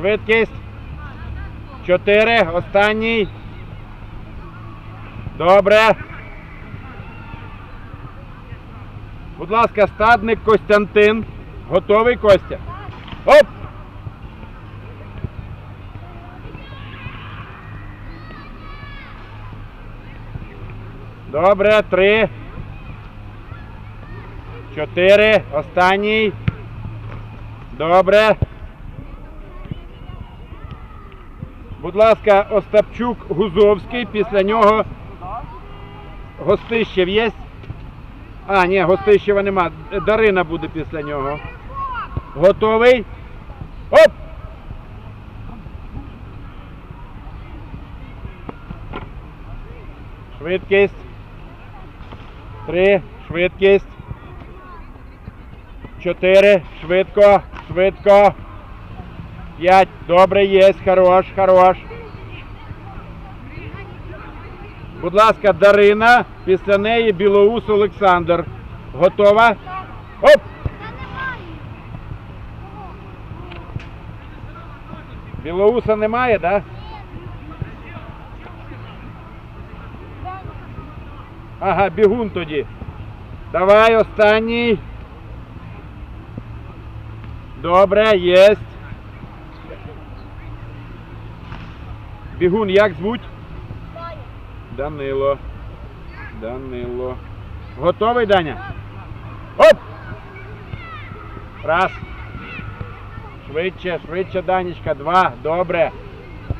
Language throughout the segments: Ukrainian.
Швидкість. Чотири. Останній. Добре. Будь ласка, стадник Костянтин. Готовий Костя? Оп! Добре, три. Чотири. Останній. Добре. Будь ласка, Остапчук Гузовський. Після нього Гостищев є? А, ні, Гостищева нема. Дарина буде після нього. Готовий? Оп! Швидкість. Три. Швидкість. Чотири. Швидко. Швидко. П'ять. Добре, є. Хорош, хорош. Будь ласка, Дарина. Після неї Білоус Олександр. Готова? Оп! Білоуса немає, так? Да? Ага, бігун тоді. Давай останній. Добре, єсть. Бігун як звуть? Данило. Данило. Готовий, Даня? Оп! Раз. Швидше, швидше, Данечка. Два. Добре.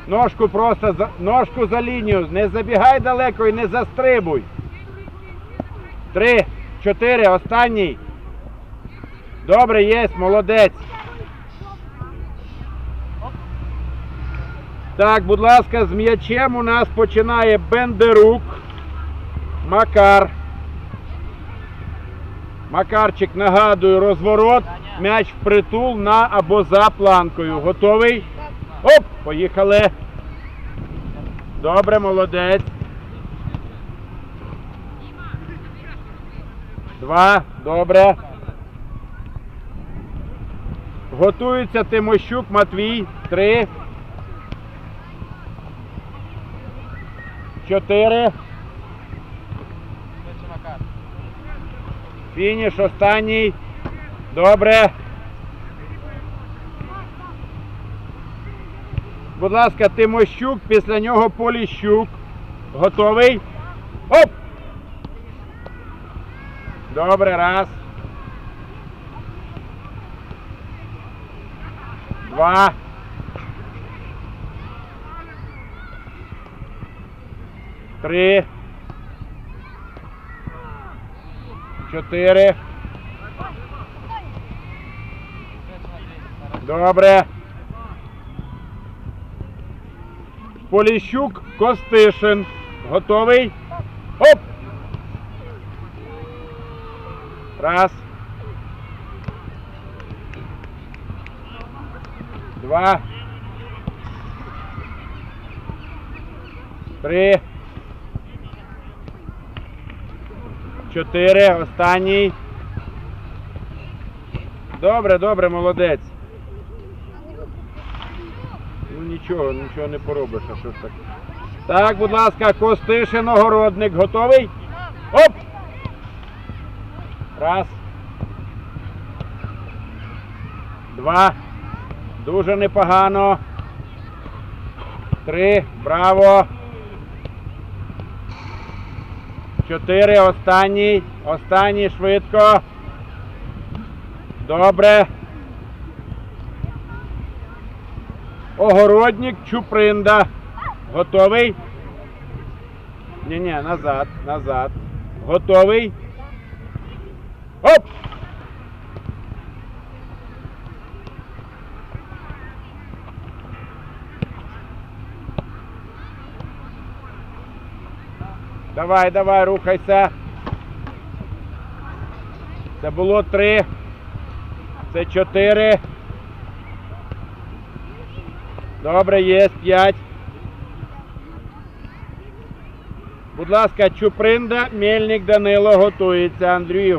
Ножку просто за... ножку за лінію. Не забігай далеко і не застрибуй. Три, чотири, останній. Добре, є, молодець. Так, будь ласка, з м'ячем у нас починає Бендерук. Макар. Макарчик, нагадую, розворот. М'яч впритул на або за планкою. Готовий? Оп! Поїхали. Добре, молодець. Два. Добре. Готується Тимощук Матвій. Три. Чотири. Фініш останній. Добре. Будь ласка, Тимощук, після нього Поліщук. Готовий? Оп! Добре, раз. Два. Три. Чотири. Добре. Поліщук Костишин. Готовий? Оп! Раз. Два. Три. Чотири. Останній. Добре, добре, молодець. Ну нічого, нічого не поробиш, а що ж так. Так, будь ласка, Костишин Огородник. Готовий? Оп! Раз. Два. Дуже непогано. Три. Браво. Чотири. Останній. Останній швидко. Добре. Огородник Чупринда. Готовий? Ні-ні, назад, назад. Готовий? Оп! Давай, давай, рухайся. Це було три. Це чотири. Добре, є п'ять. Будь ласка, Чупринда, Мельник Данило готується. Андрій